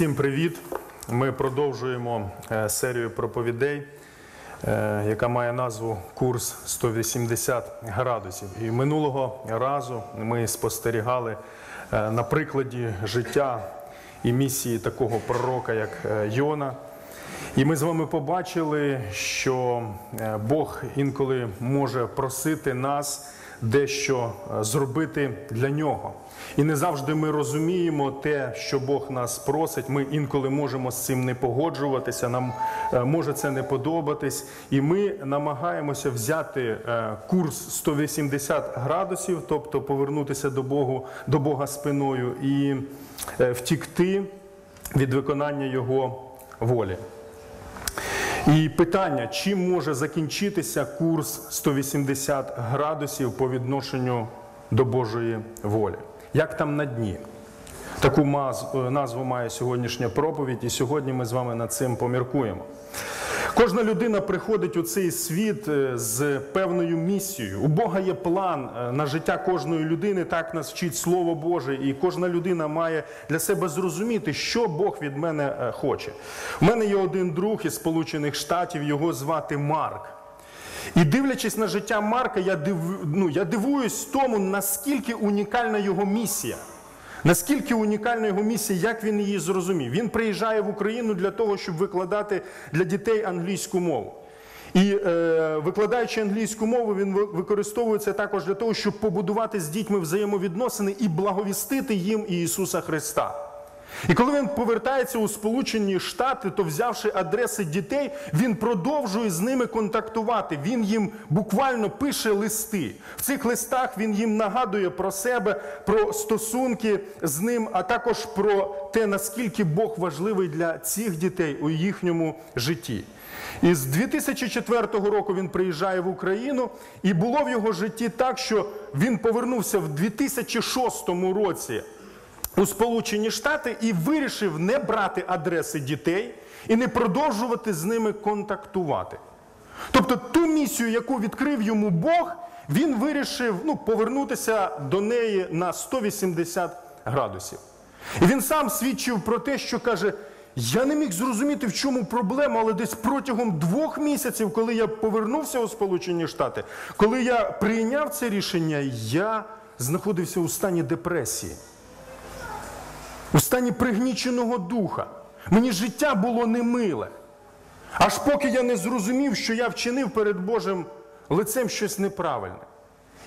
Всім привіт! Ми продовжуємо е, серію проповідей, е, яка має назву Курс 180 градусів. І минулого разу ми спостерігали е, на прикладі життя і місії такого пророка, як Йона. І ми з вами побачили, що Бог інколи може просити нас дещо е, зробити для нього. І не завжди ми розуміємо те, що Бог нас просить. Ми інколи можемо з цим не погоджуватися, нам е, може це не подобатись. І ми намагаємося взяти е, курс 180 градусів, тобто повернутися до Богу, до Бога спиною і втікти від виконання Його волі. І питання, чим може закінчитися курс 180 градусів по відношенню до Божої волі? Як там на дні? Таку е, назву має сьогоднішня проповідь, і сьогодні ми з вами над цим поміркуємо. Кожна людина приходить у цей світ е, з певною місією. У Бога є план е, на життя кожної людини, так нас вчить Слово Боже, і кожна людина має для себе зрозуміти, що Бог від мене е, хоче. У мене є один друг із Сполучених Штатів, його звати Марк. І дивлячись на життя Марка, я, див, ну, я дивуюсь тому, наскільки унікальна його місія. Наскільки унікальна його місія, як він її зрозумів? Він приїжджає в Україну для того, щоб викладати для дітей англійську мову. І е, викладаючи англійську мову, він ви- використовує також для того, щоб побудувати з дітьми взаємовідносини і благовістити їм Ісуса Христа. І коли він повертається у Сполучені Штати, то взявши адреси дітей, він продовжує з ними контактувати. Він їм буквально пише листи. В цих листах він їм нагадує про себе, про стосунки з ним, а також про те, наскільки Бог важливий для цих дітей у їхньому житті. І з 2004 року він приїжджає в Україну, і було в його житті так, що він повернувся в 2006 році у Сполучені Штати і вирішив не брати адреси дітей і не продовжувати з ними контактувати. Тобто ту місію, яку відкрив йому Бог, він вирішив ну, повернутися до неї на 180 градусів. І він сам свідчив про те, що каже: я не міг зрозуміти, в чому проблема, але десь протягом двох місяців, коли я повернувся у Сполучені Штати, коли я прийняв це рішення, я знаходився у стані депресії у стані пригніченого духа. Мені життя було немиле. Аж поки я не зрозумів, що я вчинив перед Божим лицем щось неправильне.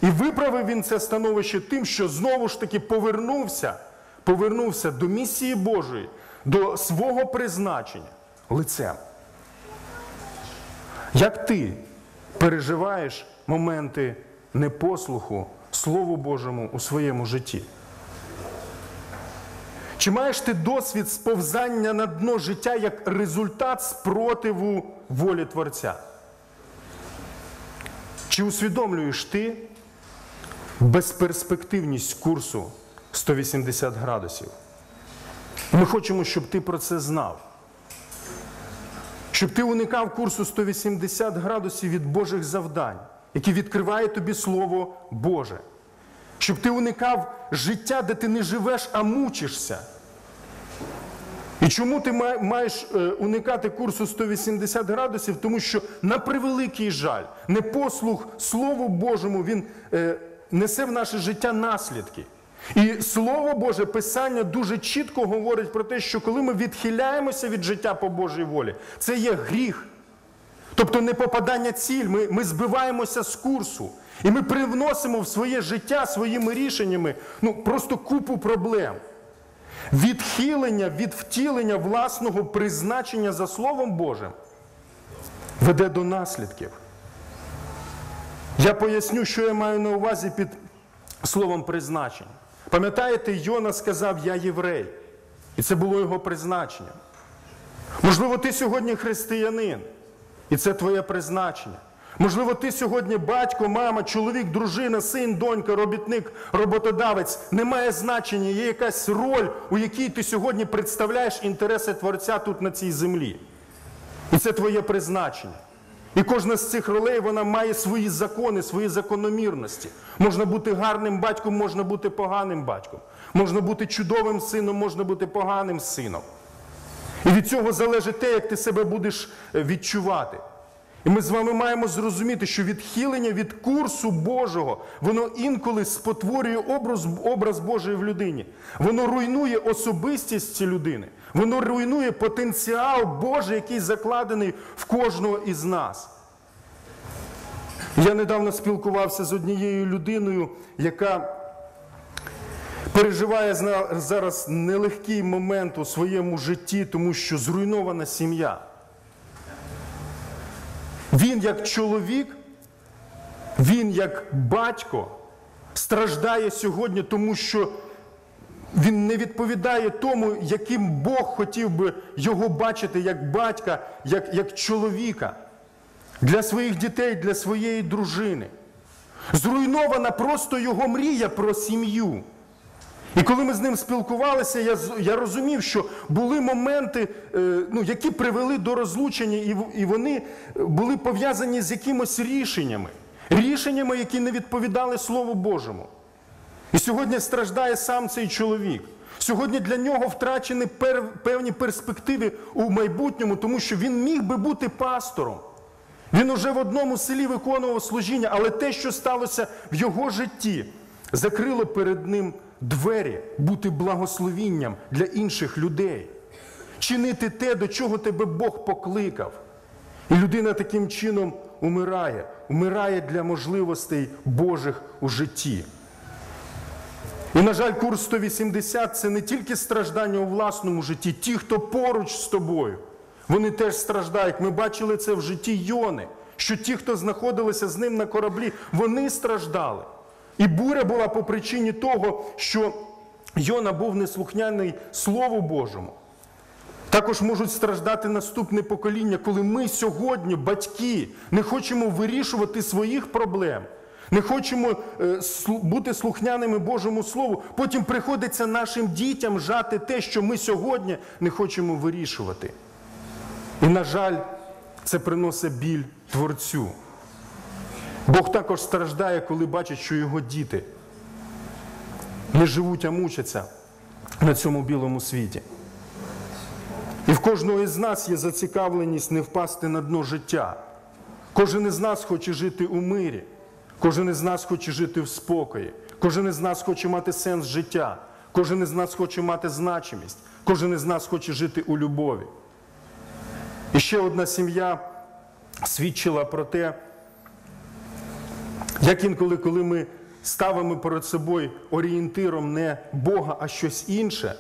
І виправив він це становище тим, що знову ж таки повернувся, повернувся до місії Божої, до свого призначення лицем. Як ти переживаєш моменти непослуху Слову Божому у своєму житті? Чи маєш ти досвід сповзання на дно життя як результат спротиву волі Творця? Чи усвідомлюєш ти безперспективність курсу 180 градусів? Ми хочемо, щоб ти про це знав. Щоб ти уникав курсу 180 градусів від Божих завдань, які відкриває тобі Слово Боже. Щоб ти уникав життя, де ти не живеш, а мучишся. І чому ти маєш е, уникати курсу 180 градусів? Тому що на превеликий жаль, непослух Слову Божому він е, несе в наше життя наслідки. І Слово Боже, Писання дуже чітко говорить про те, що коли ми відхиляємося від життя по Божій волі, це є гріх. Тобто не попадання ціль, ми, ми збиваємося з курсу. І ми привносимо в своє життя своїми рішеннями ну, просто купу проблем. Відхилення від втілення власного призначення за Словом Божим веде до наслідків. Я поясню, що я маю на увазі під словом призначення. Пам'ятаєте, Йона сказав Я єврей. І це було його призначення. Можливо, ти сьогодні християнин, і це твоє призначення. Можливо, ти сьогодні батько, мама, чоловік, дружина, син, донька, робітник, роботодавець. Немає значення, є якась роль, у якій ти сьогодні представляєш інтереси Творця тут на цій землі. І це твоє призначення. І кожна з цих ролей вона має свої закони, свої закономірності. Можна бути гарним батьком, можна бути поганим батьком. Можна бути чудовим сином, можна бути поганим сином. І від цього залежить те, як ти себе будеш е, відчувати. І ми з вами маємо зрозуміти, що відхилення від курсу Божого, воно інколи спотворює образ, образ Божий в людині. Воно руйнує особистість людини. Воно руйнує потенціал Божий, який закладений в кожного із нас. Я недавно спілкувався з однією людиною, яка переживає зараз нелегкий момент у своєму житті, тому що зруйнована сім'я. Він як чоловік, він як батько страждає сьогодні, тому що він не відповідає тому, яким Бог хотів би його бачити як батька, як, як чоловіка для своїх дітей, для своєї дружини. Зруйнована просто його мрія про сім'ю. І коли ми з ним спілкувалися, я, я розумів, що були моменти, е, ну, які привели до розлучення, і, і вони були пов'язані з якимось рішеннями. Рішеннями, які не відповідали Слову Божому. І сьогодні страждає сам цей чоловік. Сьогодні для нього втрачені пер- певні перспективи у майбутньому, тому що він міг би бути пастором. Він уже в одному селі виконував служіння, але те, що сталося в його житті, закрило перед ним двері бути благословінням для інших людей, чинити те, до чого тебе Бог покликав. І людина таким чином умирає, умирає для можливостей Божих у житті. І, на жаль, курс 180 це не тільки страждання у власному житті, ті, хто поруч з тобою, вони теж страждають. Ми бачили це в житті Йони, що ті, хто знаходилися з ним на кораблі, вони страждали. І буря була по причині того, що Йона був неслухняний Слову Божому. Також можуть страждати наступне покоління, коли ми сьогодні, батьки, не хочемо вирішувати своїх проблем, не хочемо е, бути слухняними Божому Слову. Потім приходиться нашим дітям жати те, що ми сьогодні не хочемо вирішувати. І, на жаль, це приносить біль Творцю. Бог також страждає, коли бачить, що його діти не живуть, а мучаться на цьому білому світі. І в кожного із нас є зацікавленість не впасти на дно життя. Кожен із нас хоче жити у мирі, кожен із нас хоче жити в спокої, кожен із нас хоче мати сенс життя, кожен із нас хоче мати значимість, кожен із нас хоче жити у любові. І ще одна сім'я свідчила про те, як інколи, коли ми ставимо перед собою орієнтиром не Бога, а щось інше,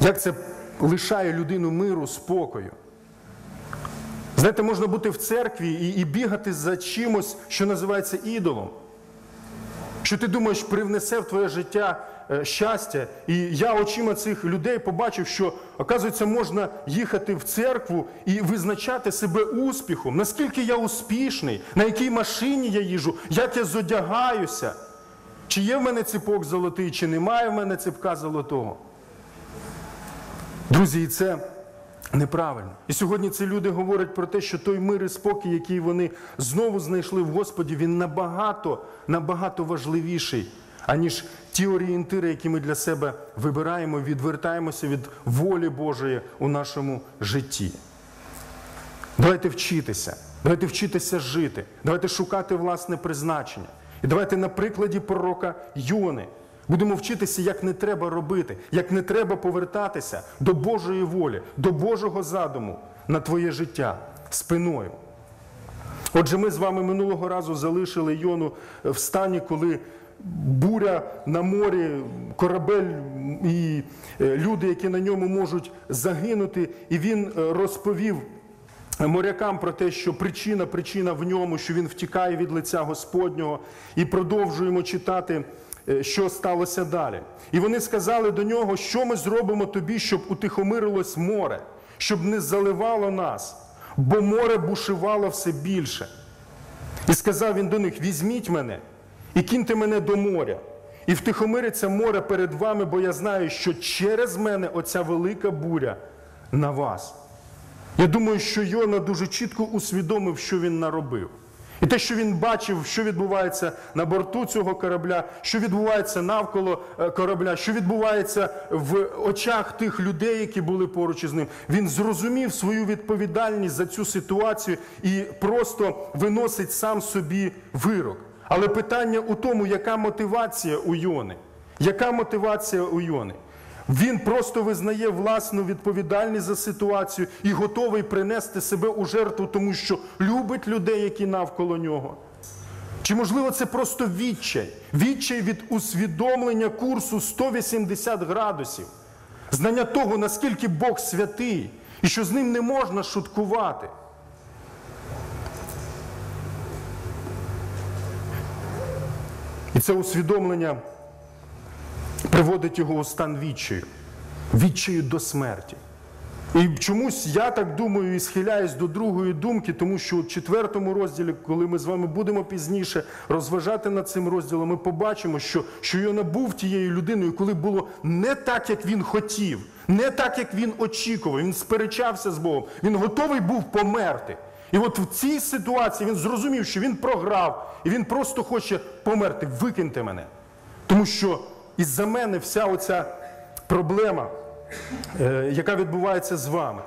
як це лишає людину миру, спокою. Знаєте, можна бути в церкві і, і бігати за чимось, що називається ідолом. Що ти думаєш, привнесе в твоє життя щастя. І я очима цих людей побачив, що, оказується, можна їхати в церкву і визначати себе успіхом, наскільки я успішний, на якій машині я їжу, як я зодягаюся, чи є в мене ципок золотий, чи немає в мене ципка золотого. Друзі, і це неправильно. І сьогодні ці люди говорять про те, що той мир і спокій, який вони знову знайшли в Господі, він набагато, набагато важливіший, аніж ті орієнтири, які ми для себе вибираємо, відвертаємося від волі Божої у нашому житті. Давайте вчитися, давайте вчитися жити, давайте шукати власне призначення. І давайте на прикладі пророка Йони будемо вчитися, як не треба робити, як не треба повертатися до Божої волі, до Божого задуму на твоє життя спиною. Отже, ми з вами минулого разу залишили Йону в стані, коли буря на морі, корабель і е, люди, які на ньому можуть загинути, і він е, розповів морякам про те, що причина, причина в ньому, що він втікає від лиця Господнього, і продовжуємо читати, е, що сталося далі. І вони сказали до нього, що ми зробимо тобі, щоб утихомирилось море, щоб не заливало нас, бо море бушувало все більше. І сказав він до них: візьміть мене і кіньте мене до моря, і втихомириться море перед вами, бо я знаю, що через мене оця велика буря на вас. Я думаю, що Йона дуже чітко усвідомив, що він наробив. І те, що він бачив, що відбувається на борту цього корабля, що відбувається навколо е, корабля, що відбувається в очах тих людей, які були поруч із ним, він зрозумів свою відповідальність за цю ситуацію і просто виносить сам собі вирок. Але питання у тому, яка мотивація у Йони? Яка мотивація у Йони? Він просто визнає власну відповідальність за ситуацію і готовий принести себе у жертву, тому що любить людей, які навколо нього. Чи можливо це просто відчай? Відчай від усвідомлення курсу 180 градусів, знання того, наскільки Бог святий, і що з ним не можна шуткувати. Це усвідомлення приводить його у стан відчаю, відчаю до смерті. І чомусь я так думаю і схиляюсь до другої думки, тому що у четвертому розділі, коли ми з вами будемо пізніше розважати над цим розділом, ми побачимо, що, що Йона був тією людиною, коли було не так, як він хотів, не так, як він очікував. Він сперечався з Богом, він готовий був померти. І от в цій ситуації він зрозумів, що він програв, і він просто хоче померти. Викиньте мене. Тому що із-за мене вся оця проблема, е, яка відбувається з вами.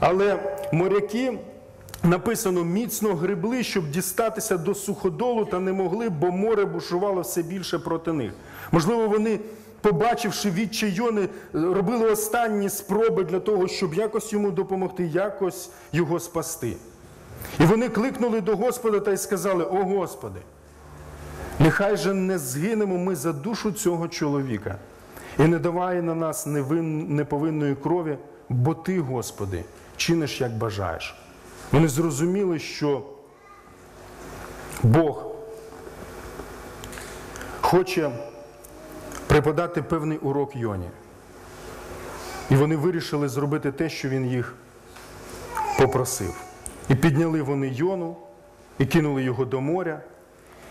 Але моряки написано міцно гребли, щоб дістатися до суходолу, та не могли, бо море бушувало все більше проти них. Можливо, вони, побачивши відчай Йони, робили останні спроби для того, щоб якось йому допомогти, якось його спасти. І вони кликнули до Господа та й сказали: О Господи! Нехай же не згинемо ми за душу цього чоловіка і не давай на нас невин, неповинної крові, бо Ти, Господи, чиниш, як бажаєш. Вони зрозуміли, що Бог хоче преподати певний урок Йоні. І вони вирішили зробити те, що він їх попросив. І підняли вони Йону, і кинули його до моря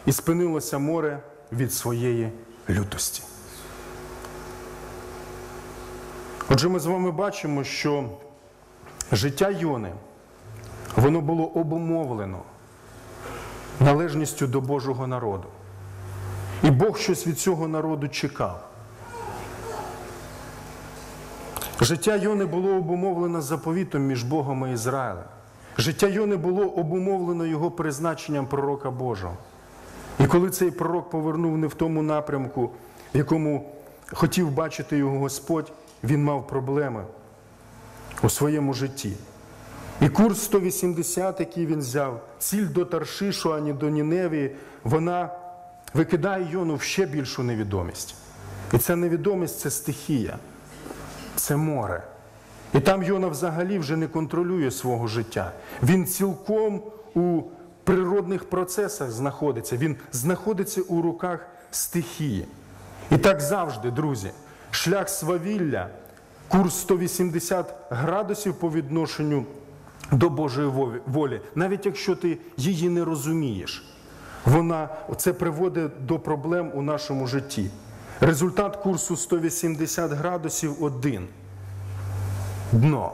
і спинилося море від своєї лютості. Отже, ми з вами бачимо, що життя Йони, воно було обумовлено належністю до Божого народу. І Бог щось від цього народу чекав. Життя Йони було обумовлено заповітом між Богом і Ізраїлем. Життя Йони було обумовлено його призначенням пророка Божого. І коли цей пророк повернув не в тому напрямку, в якому хотів бачити його Господь, він мав проблеми у своєму житті. І курс 180, який він взяв, ціль до Таршишу, ані до Ніневії, вона викидає Йону в ще більшу невідомість. І ця невідомість це стихія, це море. І там Йона взагалі вже не контролює свого життя. Він цілком у природних процесах знаходиться, він знаходиться у руках стихії. І так завжди, друзі, шлях свавілля, курс 180 градусів по відношенню до Божої волі, навіть якщо ти її не розумієш, вона це приводить до проблем у нашому житті. Результат курсу 180 градусів один. Дно.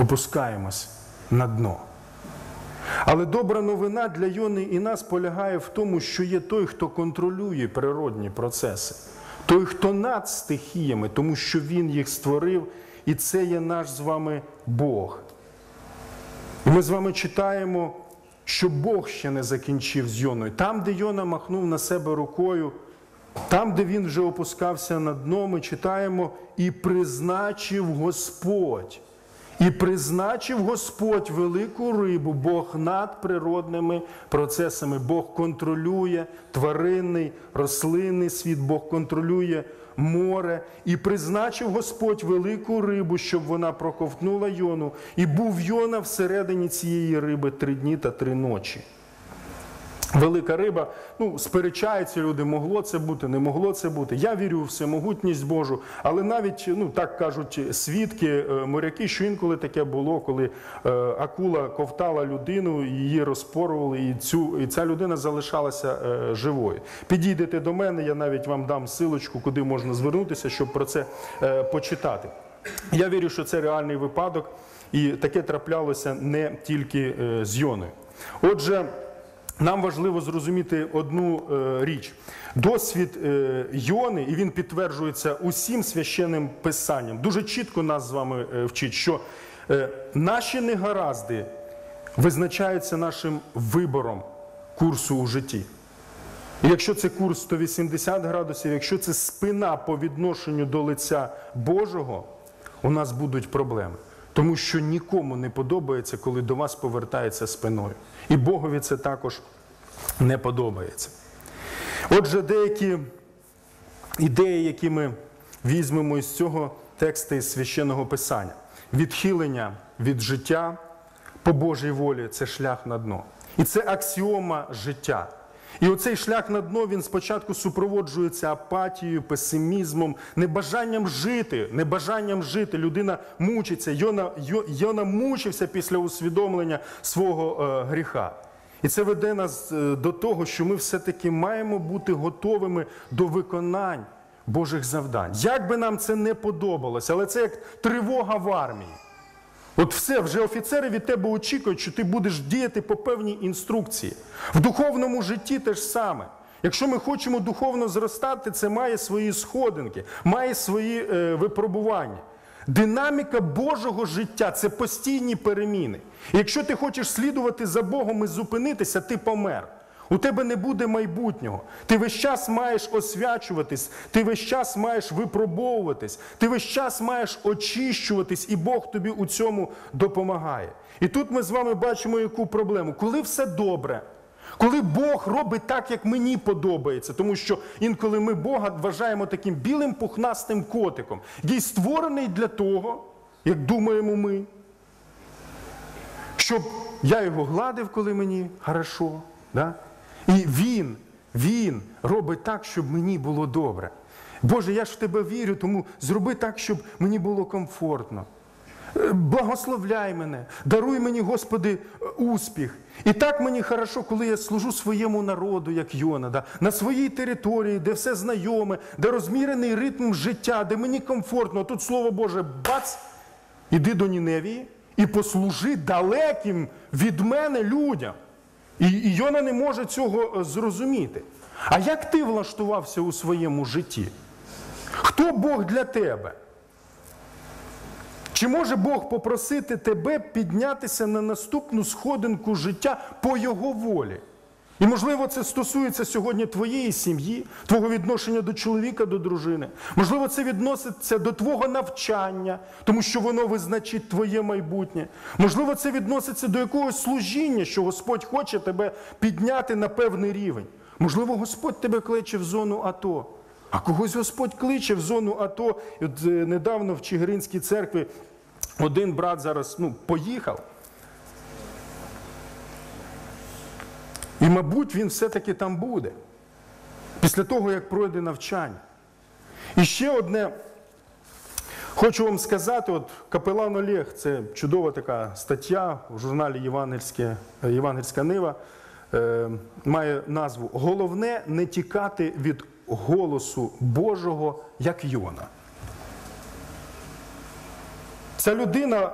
Опускаємось на дно. Але добра новина для Йони і нас полягає в тому, що є той, хто контролює природні процеси, той, хто над стихіями, тому що Він їх створив, і це є наш з вами Бог. І ми з вами читаємо, що Бог ще не закінчив з Йоною. Там, де Йона махнув на себе рукою, там, де він вже опускався на дно, ми читаємо і призначив Господь. І призначив Господь велику рибу, Бог над природними процесами. Бог контролює тваринний, рослинний світ, Бог контролює море. І призначив Господь велику рибу, щоб вона проковтнула Йону. І був Йона всередині цієї риби три дні та три ночі. Велика риба, ну, сперечаються люди, могло це бути, не могло це бути. Я вірю в всемогутність Божу, але навіть, ну так кажуть свідки, моряки, що інколи таке було, коли е, акула ковтала людину, її розпорували, і цю, і ця людина залишалася е, живою. Підійдете до мене, я навіть вам дам силочку, куди можна звернутися, щоб про це е, почитати. Я вірю, що це реальний випадок, і таке траплялося не тільки з Йоною. Отже, нам важливо зрозуміти одну е, річ. Досвід е, Йони, і він підтверджується усім священним писанням, дуже чітко нас з вами е, вчить, що наші негаразди визначаються нашим вибором курсу у житті. І якщо це курс 180 градусів, якщо це спина по відношенню до лиця Божого, у нас будуть проблеми. Тому що нікому не подобається, коли до вас повертається спиною. І Богові це також не подобається. Отже, деякі ідеї, які ми візьмемо із цього тексту із священного писання. Відхилення від життя по Божій волі це шлях на дно. І це аксіома життя. І оцей шлях на дно він спочатку супроводжується апатією, песимізмом, небажанням жити, небажанням жити. Людина мучиться. Йона, Йо- Йона мучився після усвідомлення свого е, гріха. І це веде нас е, до того, що ми все-таки маємо бути готовими до виконань Божих завдань. Як би нам це не подобалося, але це як тривога в армії. От все, вже офіцери від тебе очікують, що ти будеш діяти по певній інструкції. В духовному житті те ж саме. Якщо ми хочемо духовно зростати, це має свої сходинки, має свої е, випробування. Динаміка Божого життя це постійні переміни. І якщо ти хочеш слідувати за Богом і зупинитися, ти помер. У тебе не буде майбутнього. Ти весь час маєш освячуватись, ти весь час маєш випробовуватись, ти весь час маєш очищуватись, і Бог тобі у цьому допомагає. І тут ми з вами бачимо яку проблему. Коли все добре, коли Бог робить так, як мені подобається, тому що інколи ми Бога вважаємо таким білим пухнастим котиком, який створений для того, як думаємо ми, щоб я його гладив, коли мені хорошо. Да? І він, він робить так, щоб мені було добре. Боже, я ж в тебе вірю, тому зроби так, щоб мені було комфортно. Е, Благословляй мене, даруй мені, Господи, е, успіх. І так мені хорошо, коли я служу своєму народу, як Йона, да? на своїй території, де все знайоме, де розмірений ритм життя, де мені комфортно. Тут слово Боже, бац, іди до Ніневії і послужи далеким від мене людям. І, і Йона не може цього е, зрозуміти. А як ти влаштувався у своєму житті? Хто Бог для тебе? Чи може Бог попросити тебе піднятися на наступну сходинку життя по Його волі? І, можливо, це стосується сьогодні твоєї сім'ї, твого відношення до чоловіка, до дружини. Можливо, це відноситься до твого навчання, тому що воно визначить твоє майбутнє. Можливо, це відноситься до якогось служіння, що Господь хоче тебе підняти на певний рівень. Можливо, Господь тебе кличе в зону АТО. А когось Господь кличе в зону АТО. От е, недавно в Чигиринській церкві один брат зараз ну, поїхав. І, мабуть, він все-таки там буде. Після того, як пройде навчання. І ще одне, хочу вам сказати: от капелан Олег, це чудова така стаття в журналі Євангельське, Євангельська Нива, е, має назву Головне не тікати від голосу Божого, як Йона. Це людина,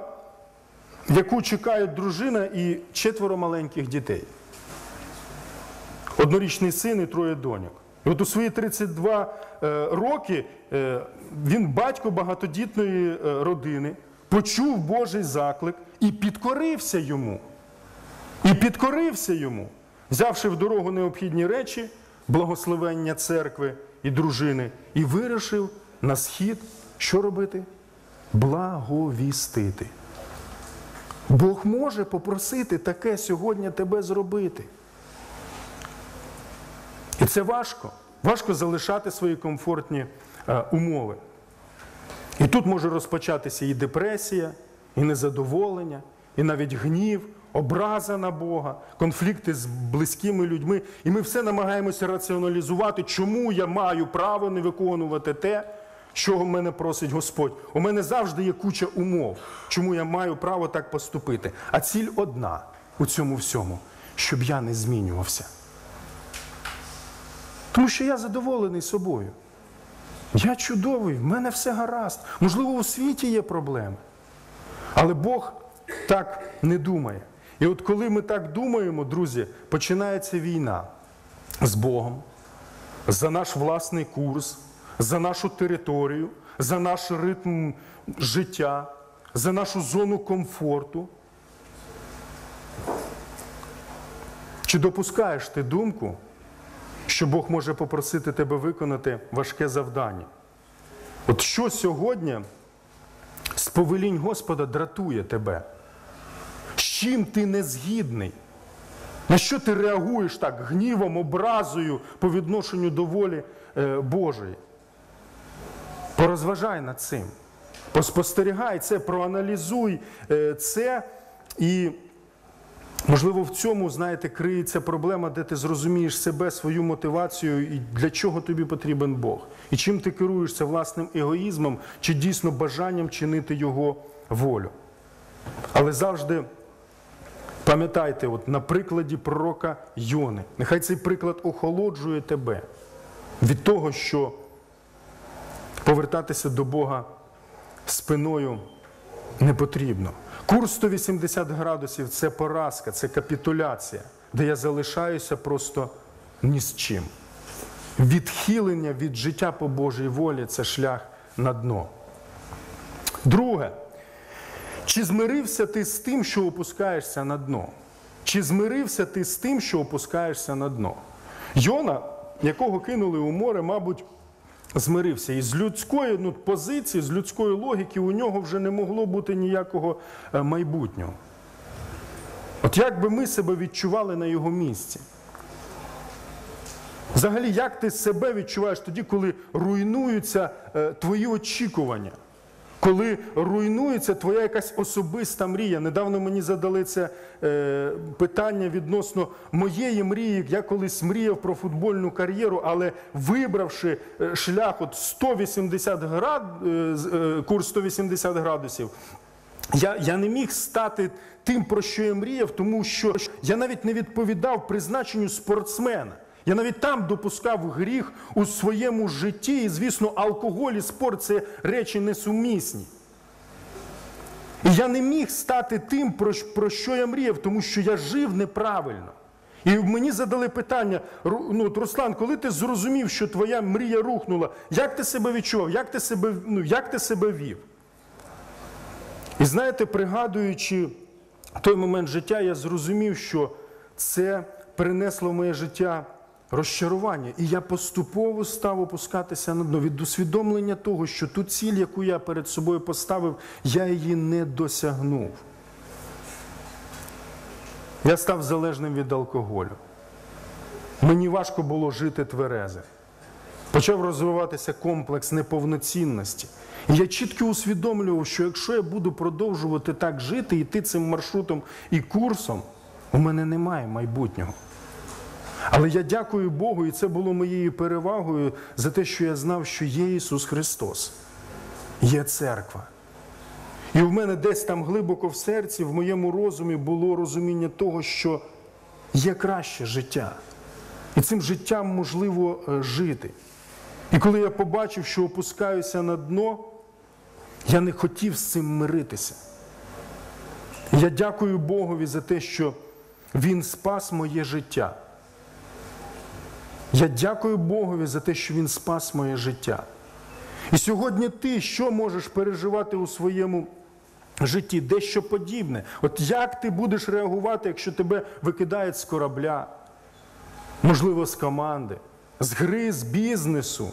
яку чекає дружина і четверо маленьких дітей. Однорічний син і троє доньок. І от у свої 32 е, роки е, він батько багатодітної е, родини, почув Божий заклик і підкорився йому. І підкорився йому, взявши в дорогу необхідні речі, благословення церкви і дружини, і вирішив на схід, що робити? Благовістити. Бог може попросити таке сьогодні тебе зробити. І це важко. Важко залишати свої комфортні е, умови. І тут може розпочатися і депресія, і незадоволення, і навіть гнів, образа на Бога, конфлікти з близькими людьми. І ми все намагаємося раціоналізувати, чому я маю право не виконувати те, що в мене просить Господь. У мене завжди є куча умов, чому я маю право так поступити. А ціль одна у цьому всьому, щоб я не змінювався. Тому що я задоволений собою. Я чудовий, в мене все гаразд. Можливо, у світі є проблеми. Але Бог так не думає. І от коли ми так думаємо, друзі, починається війна з Богом, за наш власний курс, за нашу територію, за наш ритм життя, за нашу зону комфорту. Чи допускаєш ти думку, що Бог може попросити тебе виконати важке завдання? От що сьогодні з повелінь Господа дратує тебе? З чим ти не згідний? На що ти реагуєш так гнівом, образою по відношенню до волі е, Божої? Порозважай над цим. Поспостерігай це, проаналізуй е, це і. Можливо, в цьому, знаєте, криється проблема, де ти зрозумієш себе, свою мотивацію і для чого тобі потрібен Бог. І чим ти керуєшся власним егоїзмом чи дійсно бажанням чинити Його волю. Але завжди пам'ятайте, от на прикладі пророка Йони, нехай цей приклад охолоджує тебе від того, що повертатися до Бога спиною не потрібно. Курс 180 градусів це поразка, це капітуляція, де я залишаюся просто ні з чим. Відхилення від життя по Божій волі це шлях на дно. Друге, чи змирився ти з тим, що опускаєшся на дно? Чи змирився ти з тим, що опускаєшся на дно? Йона, якого кинули у море, мабуть, змирився. І з людської ну, позиції, з людської логіки у нього вже не могло бути ніякого е, майбутнього. От як би ми себе відчували на його місці? Взагалі, як ти себе відчуваєш тоді, коли руйнуються е, твої очікування? Коли руйнується твоя якась особиста мрія. Недавно мені задали це е, питання відносно моєї мрії. Я колись мріяв про футбольну кар'єру, але вибравши е, шлях от 180 град, е, курс 180 градусів, я, я не міг стати тим, про що я мріяв, тому що я навіть не відповідав призначенню спортсмена. Я навіть там допускав гріх у своєму житті, і, звісно, алкоголь і спорт це речі несумісні. І я не міг стати тим, про, що я мріяв, тому що я жив неправильно. І мені задали питання: ну, Руслан, коли ти зрозумів, що твоя мрія рухнула, як ти себе відчував, як ти себе, ну, як ти себе вів? І знаєте, пригадуючи той момент життя, я зрозумів, що це принесло в моє життя розчарування. І я поступово став опускатися на дно від усвідомлення того, що ту ціль, яку я перед собою поставив, я її не досягнув. Я став залежним від алкоголю. Мені важко було жити тверезе. Почав розвиватися комплекс неповноцінності. І я чітко усвідомлював, що якщо я буду продовжувати так жити, йти цим маршрутом і курсом, у мене немає майбутнього. Але я дякую Богу, і це було моєю перевагою за те, що я знав, що є Ісус Христос, є церква. І в мене десь там глибоко в серці, в моєму розумі було розуміння того, що є краще життя. І цим життям можливо е, жити. І коли я побачив, що опускаюся на дно, я не хотів з цим миритися. Я дякую Богові за те, що Він спас моє життя. Я дякую Богові за те, що Він спас моє життя. І сьогодні ти що можеш переживати у своєму житті? Дещо подібне. От як ти будеш реагувати, якщо тебе викидають з корабля, можливо, з команди, з гри, з бізнесу?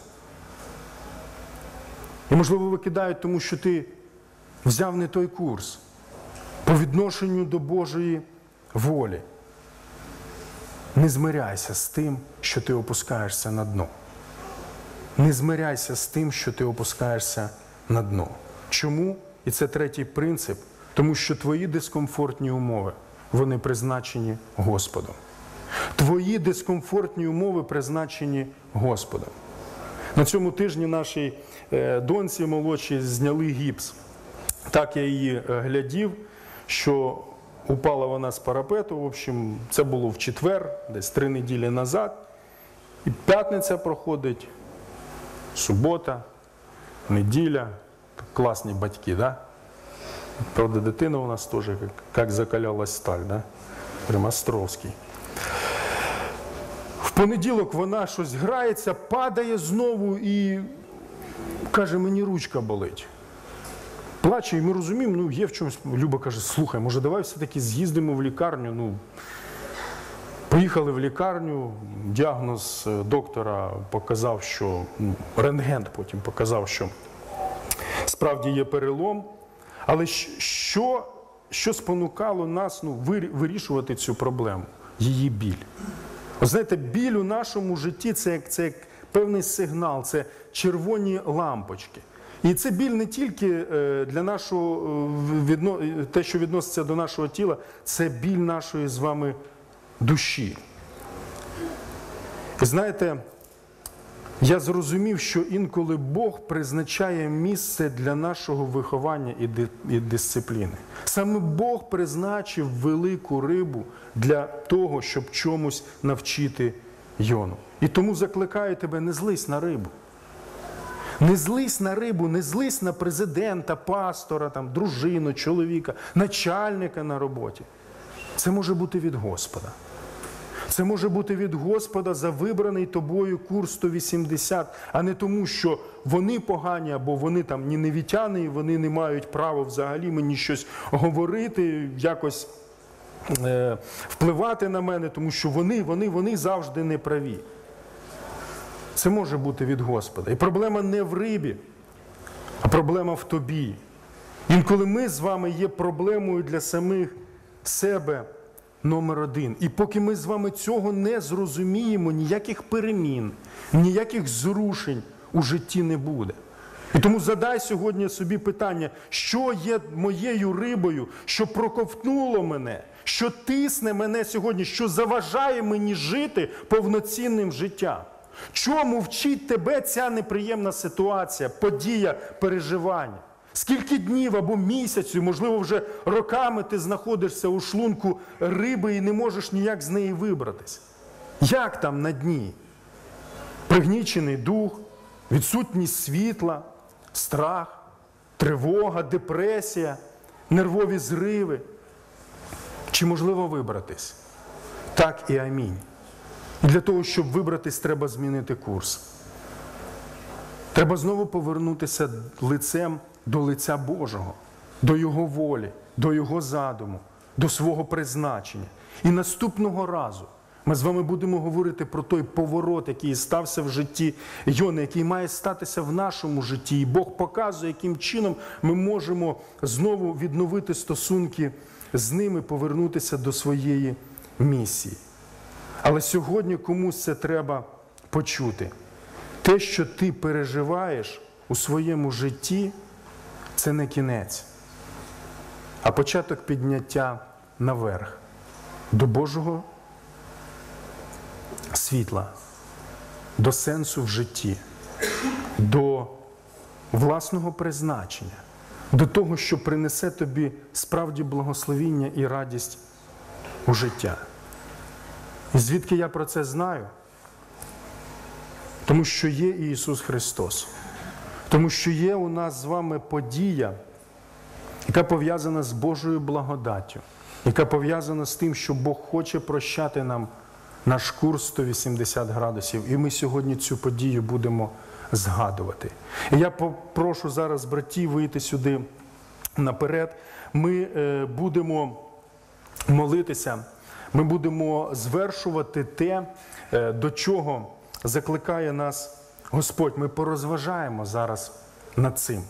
І, можливо, викидають, тому що ти взяв не той курс по відношенню до Божої волі. Не змиряйся з тим, що ти опускаєшся на дно. Не змиряйся з тим, що ти опускаєшся на дно. Чому? І це третій принцип, тому що твої дискомфортні умови, вони призначені Господом. Твої дискомфортні умови призначені Господом. На цьому тижні нашій е, доньці молодшій зняли гіпс. Так я її е, глядів, що упала вона з парапету. В общем, це було в четвер, десь три неділі назад. І п'ятниця проходить, субота, неділя. Класні батьки, да? Правда, дитина у нас теж як, як закалялась сталь, да? Прям Островський. В понеділок вона щось грається, падає знову і каже, мені ручка болить. Плаче, і ми розуміємо, ну є в чомусь. Люба каже, слухай, може, давай все-таки з'їздимо в лікарню. Ну, Поїхали в лікарню, діагноз е, доктора показав, що ну, рентген потім показав, що справді є перелом. Але що, що спонукало нас ну, вирішувати цю проблему? Її біль. Ви знаєте, біль у нашому житті це як, це як певний сигнал, це червоні лампочки. І це біль не тільки е, для нашого е, е, те, що відноситься до нашого тіла, це біль нашої з вами душі. І знаєте, я зрозумів, що інколи Бог призначає місце для нашого виховання і дисципліни. Саме Бог призначив велику рибу для того, щоб чомусь навчити Йону. І тому закликаю тебе, не злись на рибу. Не злись на рибу, не злись на президента, пастора, там, дружину, чоловіка, начальника на роботі. Це може бути від Господа. Це може бути від Господа за вибраний тобою курс 180, а не тому, що вони погані або вони там ні невітяни, і вони не мають права взагалі мені щось говорити, якось е, впливати на мене, тому що вони, вони, вони завжди не праві. Це може бути від Господа. І проблема не в рибі, а проблема в тобі. Інколи ми з вами є проблемою для самих себе номер один. І поки ми з вами цього не зрозуміємо, ніяких перемін, ніяких зрушень у житті не буде. І тому задай сьогодні собі питання, що є моєю рибою, що проковтнуло мене, що тисне мене сьогодні, що заважає мені жити повноцінним життям. Чому вчить тебе ця неприємна ситуація, подія, переживання? Скільки днів або місяців, можливо, вже роками ти знаходишся у шлунку риби і не можеш ніяк з неї вибратись? Як там на дні? Пригнічений дух, відсутність світла, страх, тривога, депресія, нервові зриви. Чи можливо вибратись? Так і амінь. Для того, щоб вибратись, треба змінити курс. Треба знову повернутися лицем до лиця Божого, до Його волі, до Його задуму, до свого призначення. І наступного разу ми з вами будемо говорити про той поворот, який стався в житті Йони, який має статися в нашому житті. І Бог показує, яким чином ми можемо знову відновити стосунки з ними, повернутися до своєї місії. Але сьогодні комусь це треба почути. Те, що ти переживаєш у своєму житті, це не кінець, а початок підняття наверх до Божого світла, до сенсу в житті, до власного призначення, до того, що принесе тобі справді благословіння і радість у життя. І звідки я про це знаю? Тому що є Ісус Христос. Тому що є у нас з вами подія, яка пов'язана з Божою благодаттю, яка пов'язана з тим, що Бог хоче прощати нам наш курс 180 градусів. І ми сьогодні цю подію будемо згадувати. І я попрошу зараз братів вийти сюди наперед. Ми е, будемо молитися. Ми будемо звершувати те, е, до чого закликає нас Господь. Ми порозважаємо зараз над цим.